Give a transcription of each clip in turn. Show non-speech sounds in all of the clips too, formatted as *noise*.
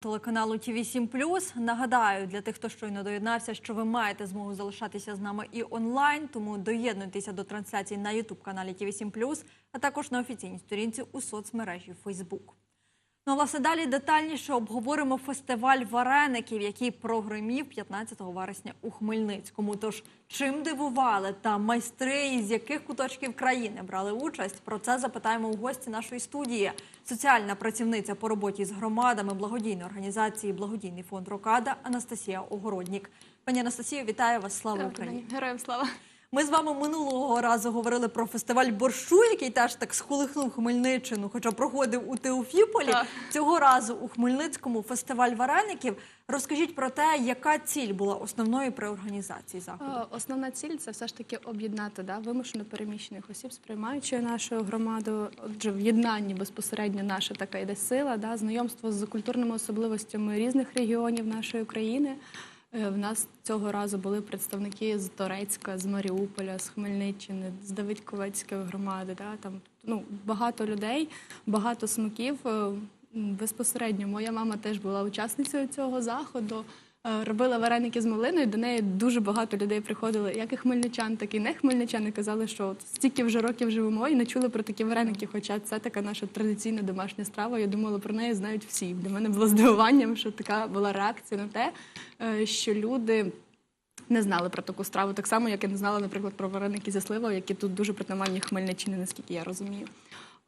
Телеканалу ТВ 7 Нагадаю для тих, хто щойно доєднався, що ви маєте змогу залишатися з нами і онлайн. Тому доєднуйтеся до трансляції на Ютуб каналі ТВ 7 а також на офіційній сторінці у соцмережі Фейсбук. Ну, а власне, далі детальніше обговоримо фестиваль вареників, який прогримів 15 вересня у Хмельницькому. Тож чим дивували та майстри із яких куточків країни брали участь? Про це запитаємо у гості нашої студії. Соціальна працівниця по роботі з громадами благодійної організації Благодійний фонд Рокада Анастасія Огороднік. Пані Анастасію, вітаю вас! Слава Україні! Героям слава. Ми з вами минулого разу говорили про фестиваль борщу, який теж так сколихнув Хмельниччину, хоча проходив у Теофіполі. Так. Цього разу у Хмельницькому фестиваль вареників. Розкажіть про те, яка ціль була основною при організації заходу. Е, Основна ціль це все ж таки об'єднати да, вимушено переміщених осіб, сприймаючи нашу громаду. Отже, в єднанні безпосередньо наша така йде сила, да, знайомство з культурними особливостями різних регіонів нашої країни. Е, В нас цього разу були представники з Торецька, з Маріуполя, з Хмельниччини, з Давидковецької громади. Да, там ну, багато людей, багато смаків. Е, Безпосередньо моя мама теж була учасницею цього заходу. Е, Робила вареники з малиною. До неї дуже багато людей приходили, як і хмельничан, так і не хмельничан. і Казали, що стільки вже років живемо і не чули про такі вареники. Хоча це така наша традиційна домашня страва. Я думала, про неї знають всі. Для мене було здивуванням, що така була реакція на те, е, що люди. Не знали про таку страву, так само, як і не знала, наприклад, про вареники зі сливою, які тут дуже притаманні Хмельниччини, наскільки я розумію.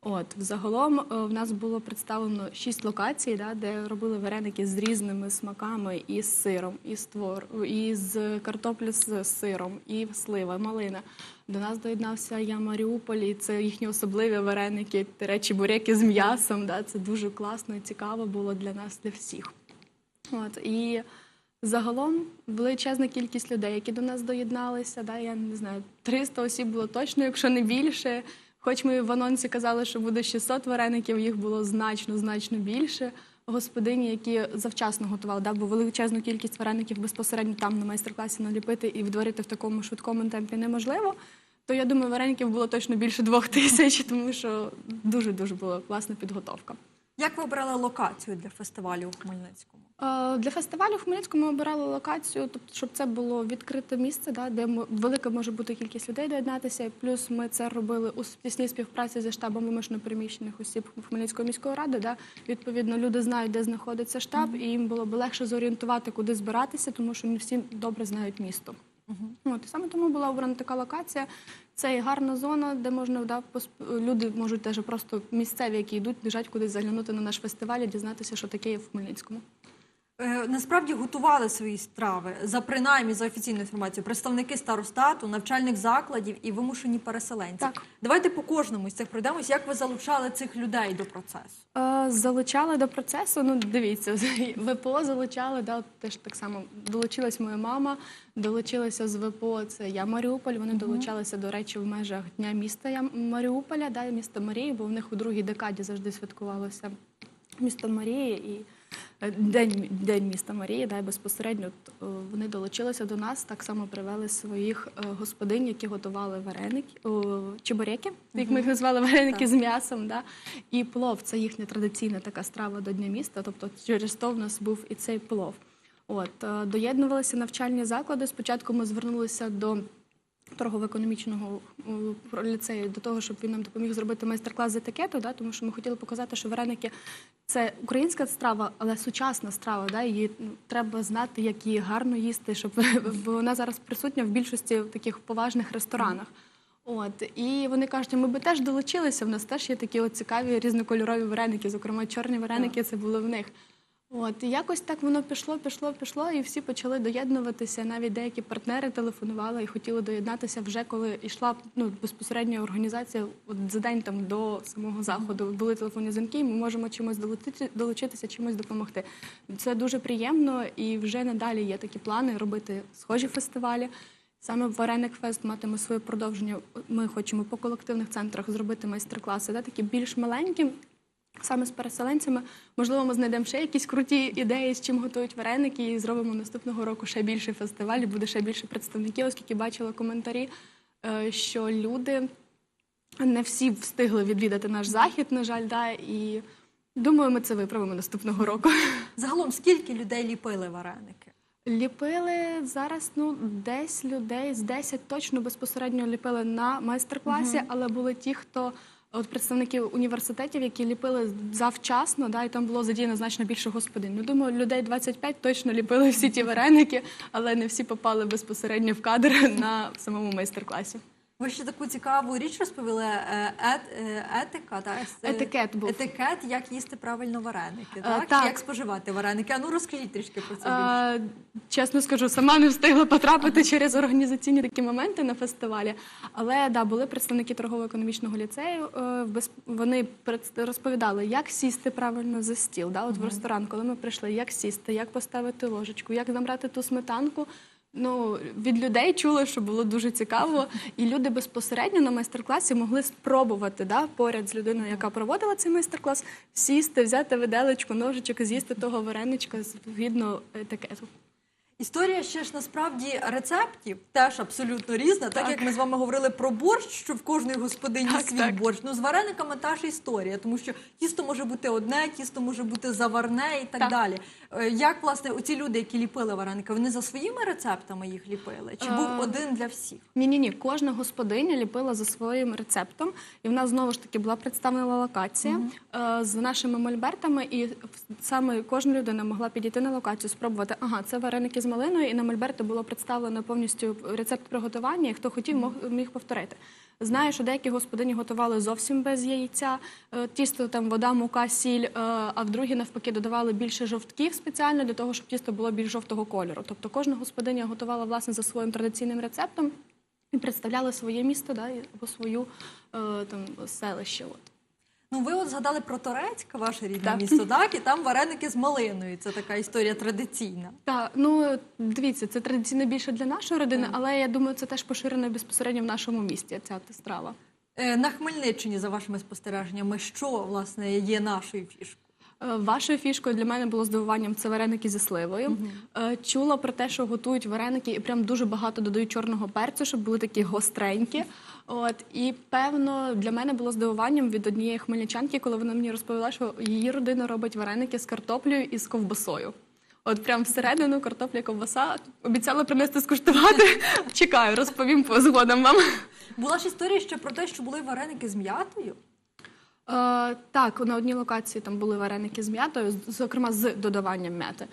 От, взагалом, е, в нас було представлено шість локацій, да, де робили вареники з різними смаками і з сиром, і з твор, і з картоплі з сиром, і слива, малина. До нас доєднався я Маріуполь, і це їхні особливі вареники, речі, буряки з м'ясом. Да, це дуже класно і цікаво було для нас, для всіх. От, і загалом величезна кількість людей, які до нас доєдналися. Да, я не знаю, 300 осіб було точно, якщо не більше. Хоч ми в анонсі казали, що буде 600 вареників, їх було значно, значно більше. Господині, які завчасно готували, да, бо величезну кількість вареників безпосередньо там на майстер-класі наліпити і відварити в такому швидкому темпі неможливо. То я думаю, вареників було точно більше двох *laughs* тисяч, тому що дуже дуже була класна підготовка. Як ви обрали локацію для фестивалю у Хмельницькому? Е, Для фестивалю в Хмельницькому ми обирали локацію, тобто, щоб це було відкрите місце, да, де велика може бути кількість людей доєднатися. Плюс ми це робили у тісній співпраці зі штабом вимушено переміщених осіб Хмельницької міської ради. Да. Відповідно, люди знають, де знаходиться штаб, і їм було б легше зорієнтувати, куди збиратися, тому що не всі добре знають місто. От, і саме тому була обрана така локація. Це і гарна зона, де можна да, посп- люди можуть теж просто місцеві, які йдуть, біжать кудись заглянути на наш фестиваль і дізнатися, що таке є в Хмельницькому. Е, Насправді готували свої страви за принаймні за офіційною інформацією представники старостату, навчальних закладів і вимушені переселенці. Так. Давайте по кожному з цих пройдемось. Як ви залучали цих людей до процесу? Е, Залучали до процесу. Ну, дивіться, *laughs* ВПО залучали, да, теж так само долучилась моя мама, долучилася з ВПО. Це я Маріуполь. Вони долучалися, до речі, в межах дня міста Я- Маріуполя, да, міста Марії, бо в них у другій декаді завжди святкувалося місто Марії і День, День міста Марії, да, і безпосередньо е, вони долучилися до нас, так само привели своїх е, господинь, які готували вареники, чебуреки, як ми їх назвали вареники Так. з м'ясом. Да? І плов це їхня традиційна така страва до Дня міста. Тобто через то в нас був і цей плов. От е, доєднувалися навчальні заклади. Спочатку ми звернулися до торгово-економічного е, ліцею до того, щоб він нам допоміг зробити майстер-клас з етикету, да, тому що ми хотіли показати, що вареники це українська страва, але сучасна страва. Да, її ну, треба знати, як її гарно їсти, щоб *laughs* вона зараз присутня в більшості таких поважних ресторанах. От і вони кажуть, ми би теж долучилися. В нас теж є такі от цікаві різнокольорові вареники, зокрема чорні вареники, це були в них. От якось так воно пішло, пішло, пішло, і всі почали доєднуватися. Навіть деякі партнери телефонували і хотіли доєднатися вже коли йшла ну безпосередньо організація. От за день там до самого заходу були телефонні дзвінки. і Ми можемо чимось долучити, долучитися, чимось допомогти. Це дуже приємно, і вже надалі є такі плани робити схожі фестивалі. Саме Вареник Фест матиме своє продовження. Ми хочемо по колективних центрах зробити майстер-класи, да, такі більш маленькі, саме з переселенцями. Можливо, ми знайдемо ще якісь круті ідеї, з чим готують вареники, і зробимо наступного року ще більший фестиваль, і буде ще більше представників, оскільки бачила коментарі, е, що люди не всі встигли відвідати наш захід, на жаль, да, і Думаю, ми це виправимо наступного року. Загалом, скільки людей ліпили вареники? Ліпили зараз, ну, десь людей з 10 точно безпосередньо ліпили на майстер-класі, але були ті, хто от представників університетів, які ліпили завчасно, да, і там було задіяно значно більше господин. Ну, думаю, людей 25 точно ліпили всі ті вареники, але не всі попали безпосередньо в кадр на самому майстер-класі. Ви ще таку цікаву річ розповіли. е, Ет, е, етика, та, е, Етикет був. Етикет, як їсти правильно вареники, Е, так? так. Чи як споживати вареники? А ну розкажіть трішки про це. А, чесно скажу, сама не встигла потрапити через організаційні такі моменти на фестивалі. Але да, були представники торгово-економічного ліцею. е, Вони розповідали, як сісти правильно за стіл. Да? От в ресторан, коли ми прийшли, як сісти, як поставити ложечку, як набрати ту сметанку. Ну, від людей чули, що було дуже цікаво, і люди безпосередньо на майстер-класі могли спробувати да, поряд з людиною, яка проводила цей майстер-клас, сісти, взяти виделечку, ножичок з'їсти того вареничка згідно етикету. Історія ще ж насправді рецептів теж абсолютно різна. Так, Так. як ми з вами говорили про борщ, що в кожної господині Так, свій так. борщ. Ну з варениками та ж історія, тому що тісто може бути одне, тісто може бути заварне і так, Так. далі. Е, Як власне оці люди, які ліпили вареники, вони за своїми рецептами їх ліпили? Чи був Е, один для всіх? Ні, ні, ні. Кожна господиня ліпила за своїм рецептом, і в нас знову ж таки була представлена локація е, з нашими мольбертами, і саме кожна людина могла підійти на локацію, спробувати. Ага, це вареники з малиною, і на мольберти було представлено повністю рецепт приготування. І хто хотів, мог міг повторити. Знаю, що деякі господині готували зовсім без яйця, е, тісто там вода, мука, сіль, е, а в другі навпаки додавали більше жовтків спеціально для того, щоб тісто було більш жовтого кольору. Тобто кожна господиня готувала власне за своїм традиційним рецептом і представляла своє місто да, або свою е, там селище. От. Ну, ви от згадали про Торецьк, ваше рідне Так. місто, так? І там вареники з малиною. Це така історія традиційна. Так, ну дивіться, це традиційно більше для нашої родини, але я думаю, це теж поширено безпосередньо в нашому місті. Ця страва. Е, На Хмельниччині, за вашими спостереженнями, що власне є нашою фішкою? Е, Вашою фішкою для мене було здивуванням це вареники зі сливою. Е, Чула про те, що готують вареники і прям дуже багато додають чорного перцю, щоб були такі гостренькі. От і певно для мене було здивуванням від однієї хмельничанки, коли вона мені розповіла, що її родина робить вареники з картоплею і з ковбасою. От прям всередину картопля ковбаса обіцяла принести скуштувати. *laughs* Чекаю, розповім по згодом вам. Була ж історія ще про те, що були вареники з м'ятою. Е, так, на одній локації там були вареники з м'ятою, зокрема з додаванням м'яти.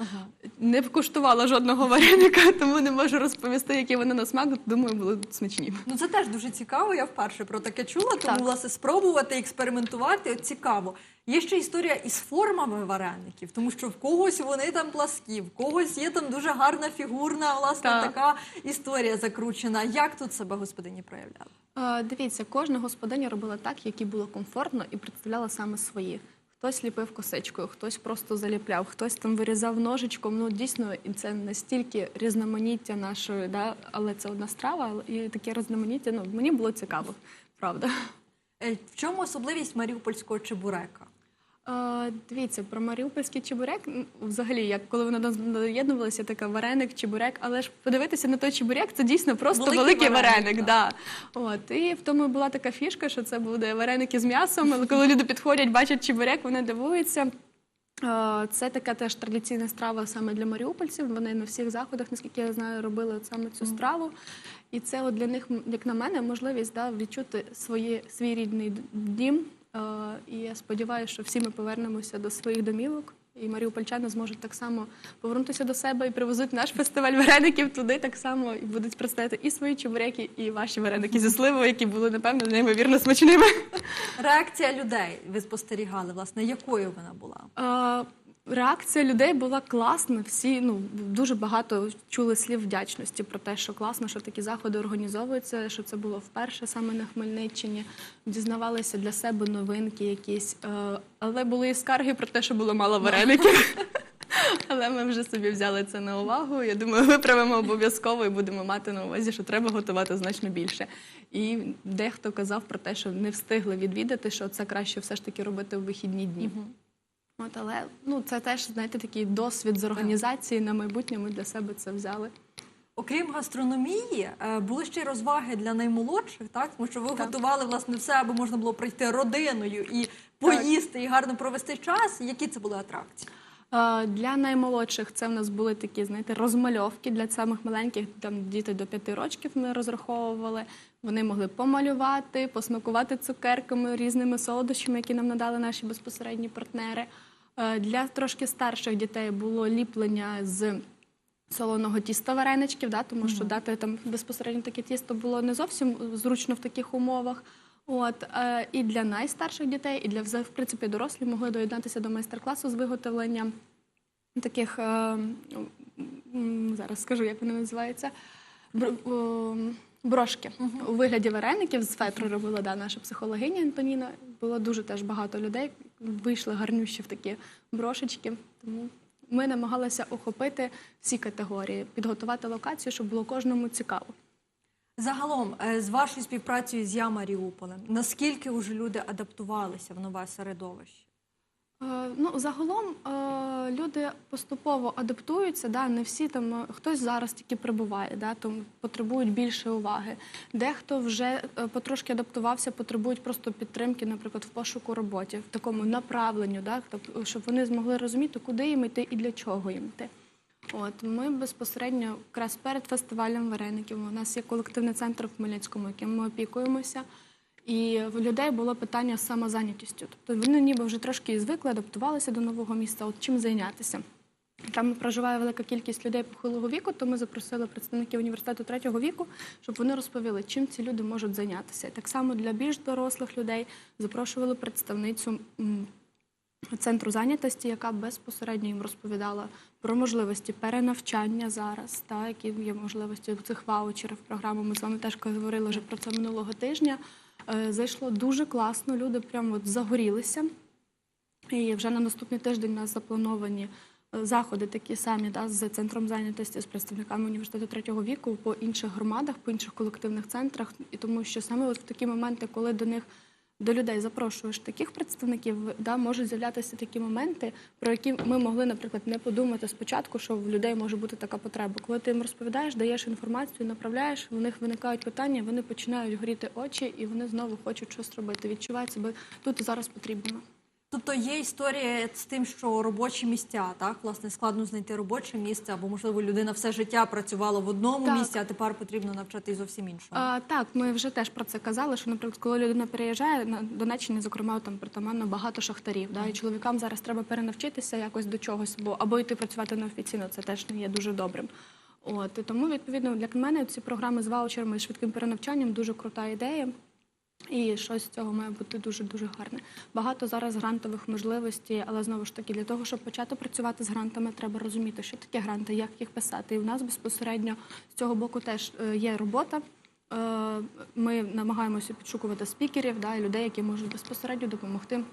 Не коштувала жодного вареника, *laughs* тому не можу розповісти, які вони на смак. Думаю, були смачні. Ну це теж дуже цікаво. Я вперше про таке чула. Тому Так. власне спробувати експериментувати. Цікаво. Є ще історія із формами вареників, тому що в когось вони там пласкі, в когось є там дуже гарна фігурна, власне, Так. така історія закручена. Як тут себе господині проявляли? Е, дивіться, кожна господиня робила так, як їй було комфортно, і представляла саме свої. Хтось ліпив косичкою, хтось просто заліпляв, хтось там вирізав ножичком. Ну дійсно, і це настільки різноманіття нашої, да, але це одна страва, і таке різноманіття. Ну мені було цікаво, правда. Е, В чому особливість маріупольського чебурека? Е, Дивіться, про маріупольський чебурек, м, взагалі, як коли вони доєднувалися, така вареник, чебурек, але ж подивитися на той чебурек, це дійсно просто Великий великий, вареник, вареник. да. От, і в тому була така фішка, що це буде вареники з м'ясом, але коли люди підходять, бачать чебурек, вони дивуються. Е, Це така теж традиційна страва саме для маріупольців. Вони на всіх заходах, наскільки я знаю, робили от саме цю страву. І це от для них, м, як на мене, можливість да, відчути свої, свій рідний д- дім. Е, І я сподіваюся, що всі ми повернемося до своїх домівок. І маріупольчани зможуть так само повернутися до себе і привезуть наш фестиваль вареників туди так само і будуть представляти і свої чебуреки, і ваші вареники зі сливою, які були напевно неймовірно смачними. Реакція людей ви спостерігали, власне, якою вона була? Е, Реакція людей була класна. Всі ну дуже багато чули слів вдячності про те, що класно, що такі заходи організовуються, що це було вперше саме на Хмельниччині. Дізнавалися для себе новинки якісь, Е, але були і скарги про те, що було мало вареників. *laughs* Але ми вже собі взяли це на увагу. Я думаю, виправимо обов'язково і будемо мати на увазі, що треба готувати значно більше. І дехто казав про те, що не встигли відвідати, що це краще все ж таки робити у вихідні дні. От, але ну це теж знаєте такий досвід з організації на майбутнє. Ми для себе це взяли. Окрім гастрономії, е, були ще й розваги для наймолодших, так тому що ви готували власне все, аби можна було прийти родиною і поїсти і гарно провести час. Які це були атракції? Е, Для наймолодших це в нас були такі, знаєте, розмальовки для самих маленьких, там діти до п'яти років ми розраховували. Вони могли помалювати, посмакувати цукерками, різними солодощами, які нам надали наші безпосередні партнери. Е, Для трошки старших дітей було ліплення з солоного тіста вареничків, да, тому що дати там безпосередньо таке тісто було не зовсім зручно в таких умовах. От е, і для найстарших дітей, і для в принципі дорослі могли доєднатися до майстер-класу з виготовлення таких е, зараз скажу, як вони називаються. бр- о, Брошки у вигляді вареників з фетру робила да, наша психологиня Антоніна. Було дуже теж багато людей. Вийшли гарнющі в такі брошечки. Тому ми намагалися охопити всі категорії, підготувати локацію, щоб було кожному цікаво. Загалом, е, з вашою співпрацею з Я Маріуполем, наскільки вже люди адаптувалися в нове середовище? Е, Ну, загалом е, люди поступово адаптуються, да, не всі там, е, хтось зараз тільки прибуває, да, тому потребують більше уваги. Дехто вже потрошки адаптувався, потребують просто підтримки, наприклад, в пошуку роботи, в такому направленню, да, щоб вони змогли розуміти, куди їм йти і для чого їм йти. От ми безпосередньо якраз перед фестивалем вареників. У нас є колективний центр в Хмельницькому, яким ми опікуємося. І в людей було питання з самозайнятістю. Тобто вони ніби вже трошки звикли, адаптувалися до нового міста. От чим зайнятися? Там проживає велика кількість людей похилого віку, то ми запросили представників університету третього віку, щоб вони розповіли, чим ці люди можуть зайнятися. І так само для більш дорослих людей запрошували представницю центру зайнятості, яка безпосередньо їм розповідала про можливості перенавчання зараз, та які є можливості цих ваучерів програми. Ми з вами теж говорили вже про це минулого тижня. Е, Зайшло дуже класно. Люди прямо от загорілися. І вже на наступний тиждень у нас заплановані е, заходи такі самі да, з центром зайнятості, з представниками університету третього віку по інших громадах, по інших колективних центрах. І тому що саме от в такі моменти, коли до них до людей запрошуєш таких представників, да, можуть з'являтися такі моменти, про які ми могли, наприклад, не подумати спочатку, що в людей може бути така потреба. Коли ти їм розповідаєш, даєш інформацію, направляєш, у них виникають питання, вони починають горіти очі, і вони знову хочуть щось робити. Відчувають себе тут і зараз потрібно. Тобто є історія з тим, що робочі місця, так власне складно знайти робоче місце, або можливо людина все життя працювала в одному Так. місці, а тепер потрібно навчати зовсім іншому. А, так, ми вже теж про це казали. Що, наприклад, коли людина переїжджає на Донеччині, зокрема, там притаманно багато шахтарів. Да, і чоловікам зараз треба перенавчитися якось до чогось, бо або йти працювати неофіційно, це теж не є дуже добрим. От і тому, відповідно, для мене ці програми з ваучерами і швидким перенавчанням дуже крута ідея. І щось з цього має бути дуже дуже гарне. Багато зараз грантових можливостей, але знову ж таки, для того, щоб почати працювати з грантами, треба розуміти, що таке гранти, як їх писати. І в нас безпосередньо з цього боку теж е, є робота. Е, Ми намагаємося підшукувати спікерів, да, людей, які можуть безпосередньо допомогти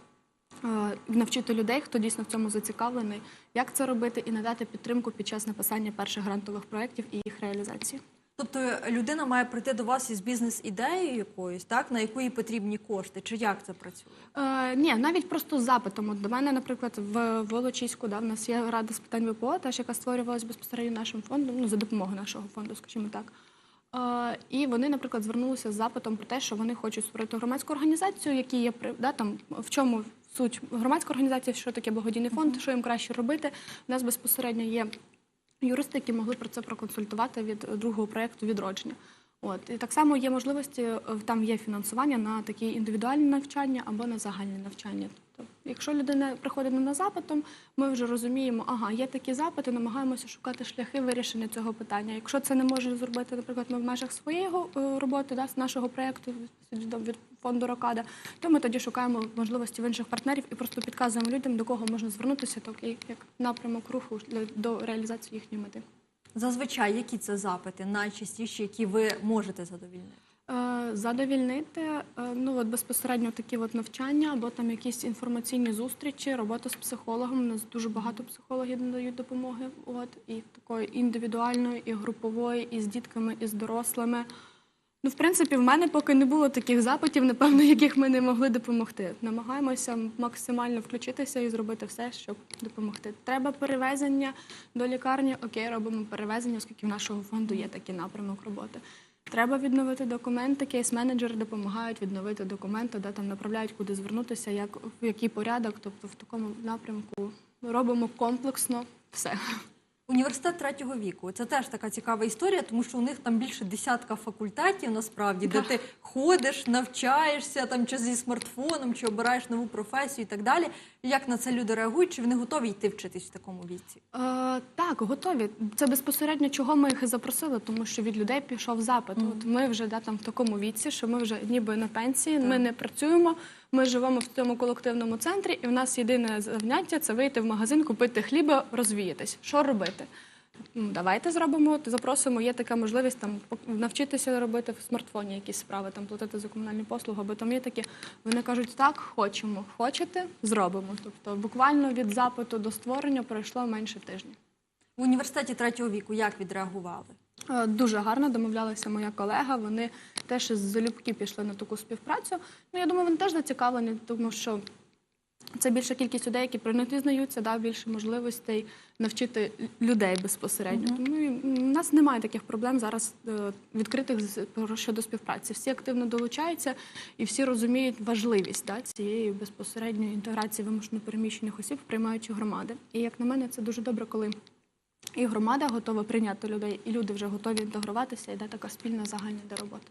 е, навчити людей, хто дійсно в цьому зацікавлений, як це робити, і надати підтримку під час написання перших грантових проєктів і їх реалізації. Тобто людина має прийти до вас із бізнес-ідеєю якоюсь, так на яку їй потрібні кошти, чи як це працює? Е, ні, навіть просто з запитом. От до мене, наприклад, в Волочиську, да, в нас є рада з питань ВПО, теж яка створювалась безпосередньо нашим фондом, ну за допомогою нашого фонду, скажімо так. Е, і вони, наприклад, звернулися з запитом про те, що вони хочуть створити громадську організацію, які є да, там в чому суть громадської організації, що таке благодійний фонд, що їм краще робити. У нас безпосередньо є юристи, які могли про це проконсультувати від другого проєкту відродження. От і так само є можливості, е, там є фінансування на такі індивідуальні навчання або на загальні навчання. Тобто, якщо людина приходить на запитом, ми вже розуміємо, ага, є такі запити, намагаємося шукати шляхи вирішення цього питання. Якщо це не може зробити, наприклад, ми в межах своєї е, роботи, да, з нашого проєкту від, фонду Рокада, то ми тоді шукаємо можливості в інших партнерів і просто підказуємо людям, до кого можна звернутися, такий як напрямок руху для- до реалізації їхньої мети. Зазвичай які це запити, найчастіші, які ви можете задовільнити? Е, Задовільнити е, ну от безпосередньо такі от навчання або там якісь інформаційні зустрічі, робота з психологом. У нас дуже багато психологів надають допомоги. От і такої індивідуальної, і групової, і з дітками, і з дорослими. Ну, в принципі, в мене поки не було таких запитів, напевно, *laughs* яких ми не могли допомогти. Намагаємося максимально включитися і зробити все, щоб допомогти. Треба перевезення до лікарні. Окей, робимо перевезення, оскільки в нашого фонду є такий напрямок роботи. Треба відновити документи. Кейс-менеджери допомагають відновити документи, де там направляють, куди звернутися, як в який порядок. Тобто в такому напрямку робимо комплексно все. Університет третього віку це теж така цікава історія, тому що у них там більше десятка факультетів насправді, де ти ходиш, навчаєшся там чи зі смартфоном, чи обираєш нову професію і так далі. Як на це люди реагують? Чи вони готові йти вчитись в такому віці? Е, так, готові. Це безпосередньо чого ми їх і запросили, тому що від людей пішов запит. От ми вже да, там в такому віці, що ми вже ніби на пенсії, ми не працюємо. Ми живемо в цьому колективному центрі, і в нас єдине заняття це вийти в магазин, купити хліба, розвіятись. Що робити? Ну, Давайте зробимо, запросимо. Є така можливість там навчитися робити в смартфоні якісь справи, там платити за комунальні послуги, або там є такі. Вони кажуть, так, хочемо, хочете, зробимо. Тобто, буквально від запиту до створення пройшло менше тижня. В університеті третього віку як відреагували? Е, Дуже гарно домовлялася моя колега. Вони теж залюбки пішли на таку співпрацю. Ну я думаю, вони теж зацікавлені, тому що це більша кількість людей, які про них дізнаються, да, більше можливостей навчити людей безпосередньо. Тому і, м, у нас немає таких проблем зараз е, відкритих щодо співпраці. Всі активно долучаються і всі розуміють важливість да, цієї безпосередньої інтеграції вимушено переміщених осіб в приймаючі громади. І як на мене, це дуже добре, коли і громада готова прийняти людей, і люди вже готові інтегруватися, йде така спільна загальна до роботи.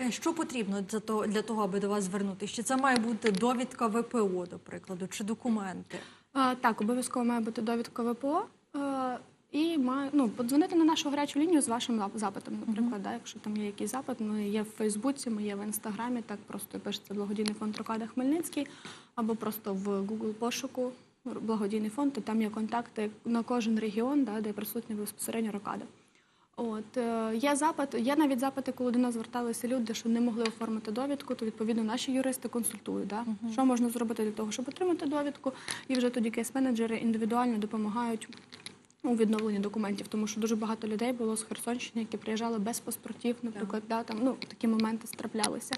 Е, Що потрібно для того, аби до вас звернутися? Чи це має бути довідка ВПО, до прикладу, чи документи? А, так, обов'язково має бути довідка ВПО. е, І має ну подзвонити на нашу гарячу лінію з вашим запитом. Наприклад, да, якщо там є якийсь запит, ми є в Фейсбуці, ми є в інстаграмі. Так просто пишеться благодійний фонд Рокада Хмельницький, або просто в Google пошуку благодійний фонд. І там є контакти на кожен регіон, да, де присутня безпосередньо Рокада. От е, є запит, є навіть запити, коли до нас зверталися люди, що не могли оформити довідку, то відповідно наші юристи консультують. Да? Що можна зробити для того, щоб отримати довідку, і вже тоді кейс-менеджери індивідуально допомагають у відновленні документів, тому що дуже багато людей було з Херсонщини, які приїжджали без паспортів, наприклад, да, там ну такі моменти траплялися.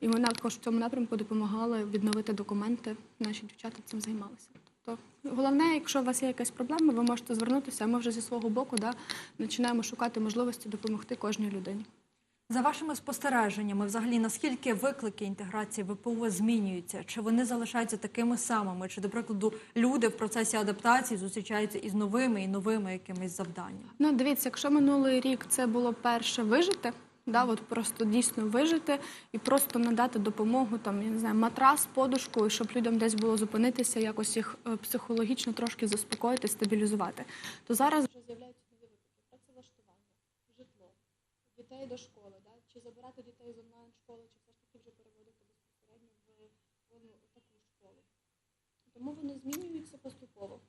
І ми також в цьому напрямку допомагали відновити документи. Наші дівчата цим займалися. Тобто головне, якщо у вас є якась проблема, ви можете звернутися. а Ми вже зі свого боку да, починаємо шукати можливості допомогти кожній людині. За вашими спостереженнями, взагалі, наскільки виклики інтеграції ВПО змінюються? Чи вони залишаються такими самими? Чи, до прикладу, люди в процесі адаптації зустрічаються із новими і новими якимись завданнями? Ну, дивіться, якщо минулий рік це було перше вижити, да, от просто дійсно вижити і просто надати допомогу, там, я не знаю, матрас, подушку, щоб людям десь було зупинитися, якось їх е, психологічно трошки заспокоїти, стабілізувати. То зараз вже з'являються нові виклики. Працевлаштування, житло, дітей до школи, да? чи забирати дітей з онлайн-школи, чи все ж таки вже переводити безпосередньо в ну, таку школу. Тому вони змінюються поступово.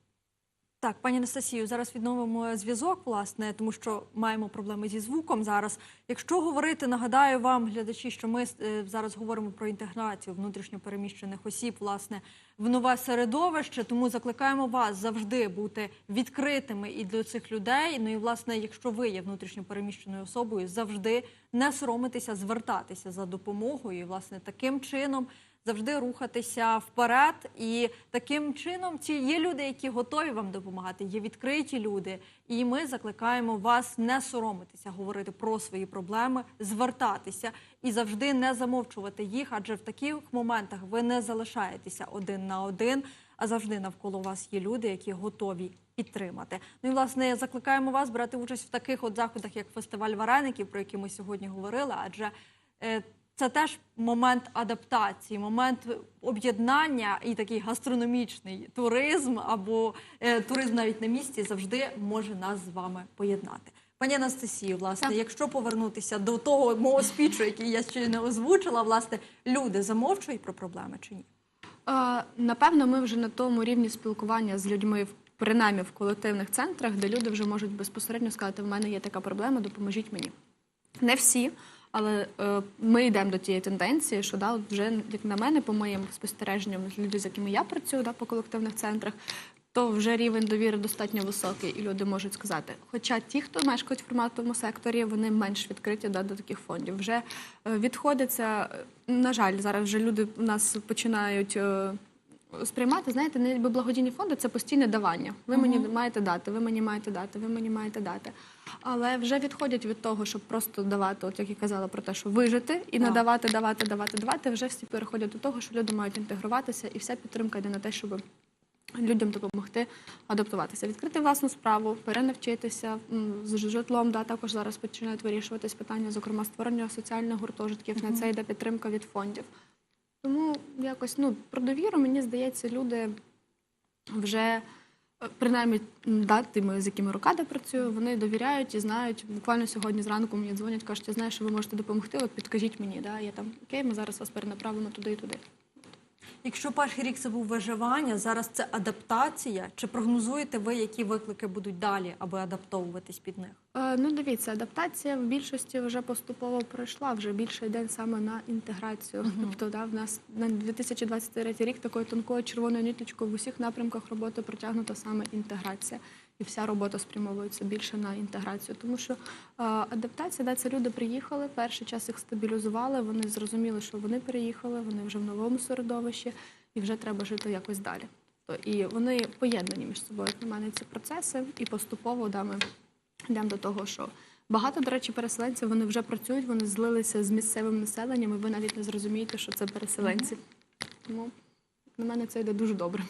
Так, пані Анастасію, зараз відновимо зв'язок, власне, тому що маємо проблеми зі звуком зараз. Якщо говорити, нагадаю вам, глядачі, що ми е, зараз говоримо про інтеграцію внутрішньопереміщених осіб, власне, в нове середовище. Тому закликаємо вас завжди бути відкритими і для цих людей. Ну і власне, якщо ви є внутрішньопереміщеною особою, завжди не соромитися, звертатися за допомогою. І власне таким чином завжди рухатися вперед. І таким чином ці є люди, які готові вам допомагати, є відкриті люди. І ми закликаємо вас не соромитися, говорити про свої проблеми, звертатися і завжди не замовчувати їх, адже в таких моментах ви не залишаєтеся один на один, а завжди навколо вас є люди, які готові. Підтримати. Ну і власне закликаємо вас брати участь в таких от заходах, як фестиваль вареників, про які ми сьогодні говорили, адже е, це теж момент адаптації, момент об'єднання і такий гастрономічний туризм або е, туризм навіть на місці завжди може нас з вами поєднати. Пані Анастасію, власне, Так. якщо повернутися до того мого спічу, який я ще не озвучила, власне, люди замовчують про проблеми чи ні? Е, Напевно, ми вже на тому рівні спілкування з людьми, принаймні в колективних центрах, де люди вже можуть безпосередньо сказати, в мене є така проблема, допоможіть мені. Не всі, але е, ми йдемо до тієї тенденції, що да, вже, як на мене, по моїм спостереженням, з з якими я працюю по колективних центрах, то вже рівень довіри достатньо високий, і люди можуть сказати. Хоча ті, хто мешкають в форматовому секторі, вони менш відкриті до таких фондів. Вже е, відходиться, е, на жаль, зараз вже люди у нас починають. Сприймати, знаєте, не якби благодійні фонди це постійне давання. Ви мені маєте дати, ви мені маєте дати, ви мені маєте дати. Але вже відходять від того, щоб просто давати, от як я казала про те, що вижити і надавати, давати, давати, давати. Вже всі переходять до того, що люди мають інтегруватися, і вся підтримка йде на те, щоб людям допомогти адаптуватися, відкрити власну справу, перенавчитися з житлом. Да, також зараз починають вирішуватись питання, зокрема створення соціальних гуртожитків. На це йде підтримка від фондів. Тому якось ну про довіру мені здається, люди вже е, принаймні да, тими, з якими рокада працює, вони довіряють і знають. Буквально сьогодні зранку мені дзвонять, кажуть, я знаю, що ви можете допомогти. От підкажіть мені, да, я там окей, ми зараз вас перенаправимо туди і туди. Якщо перший рік це був виживання, зараз це адаптація. Чи прогнозуєте ви, які виклики будуть далі, аби адаптовуватись під них? Е, Ну, дивіться, адаптація в більшості вже поступово пройшла. Вже більше йде саме на інтеграцію. Тобто, да, в нас на 2023 рік такою тонкою червоною ниточкою в усіх напрямках роботи протягнута саме інтеграція. І вся робота спрямовується більше на інтеграцію. Тому що е, адаптація, да, це люди приїхали, перший час їх стабілізували, вони зрозуміли, що вони приїхали, вони вже в новому середовищі, і вже треба жити якось далі. То і вони поєднані між собою. Як на мене ці процеси, і поступово да, ми йдемо до того, що багато, до речі, переселенців вони вже працюють, вони злилися з місцевим населенням, і ви навіть не зрозумієте, що це переселенці. Тому, на мене, це йде дуже добре.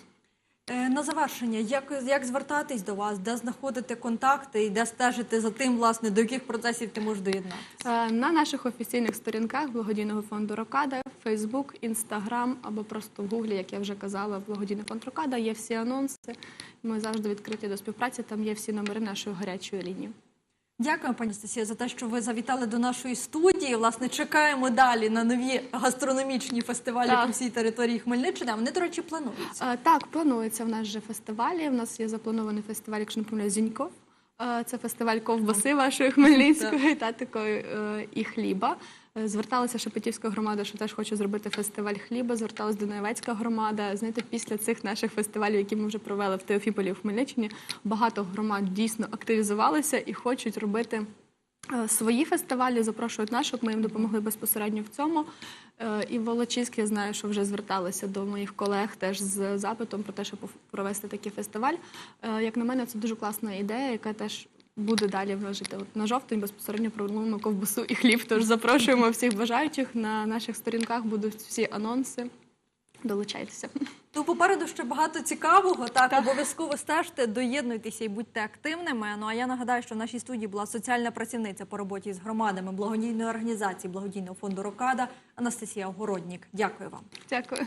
Е, На завершення, як, як звертатись до вас, де знаходити контакти і де стежити за тим, власне, до яких процесів ти можеш доєднатися? Е, На наших офіційних сторінках благодійного фонду Рокада, Фейсбук, Інстаграм або просто в Гуглі, як я вже казала, благодійний фонд Рокада є всі анонси. Ми завжди відкриті до співпраці. Там є всі номери нашої гарячої лінії. Дякую, пані Стасія, за те, що ви завітали до нашої студії. Власне, чекаємо далі на нові гастрономічні фестивалі Так. по всій території Хмельниччини. А Вони, до речі, плануються. А, Так, планується в нас вже фестивалі. У нас є запланований фестиваль, якщо не помиляюсь, Зіньков. Це фестиваль ковбаси вашої Хмельницької та такої е, і хліба. Е, Зверталася Шепетівська громада, що теж хоче зробити фестиваль хліба. Зверталась Дунаєвецька громада. Знаєте, після цих наших фестивалів, які ми вже провели в Теофіполі в Хмельниччині, багато громад дійсно активізувалися і хочуть робити е, свої фестивалі, запрошують нас, щоб ми їм допомогли безпосередньо в цьому. Е, І в Волочиськ я знаю, що вже зверталися до моїх колег теж з запитом про те, щоб провести такий фестиваль. Як на мене, це дуже класна ідея, яка теж буде далі вижити. От на жовтень безпосередньо пропонуємо ковбасу і хліб. Тож запрошуємо всіх бажаючих. На наших сторінках будуть всі анонси. Долучайтеся. Ну, попереду ще багато цікавого. Так, обов'язково стежте, доєднуйтеся і будьте активними. Ну а я нагадаю, що в нашій студії була соціальна працівниця по роботі з громадами благодійної організації благодійного фонду Рокада Анастасія Огороднік. Дякую вам. Дякую.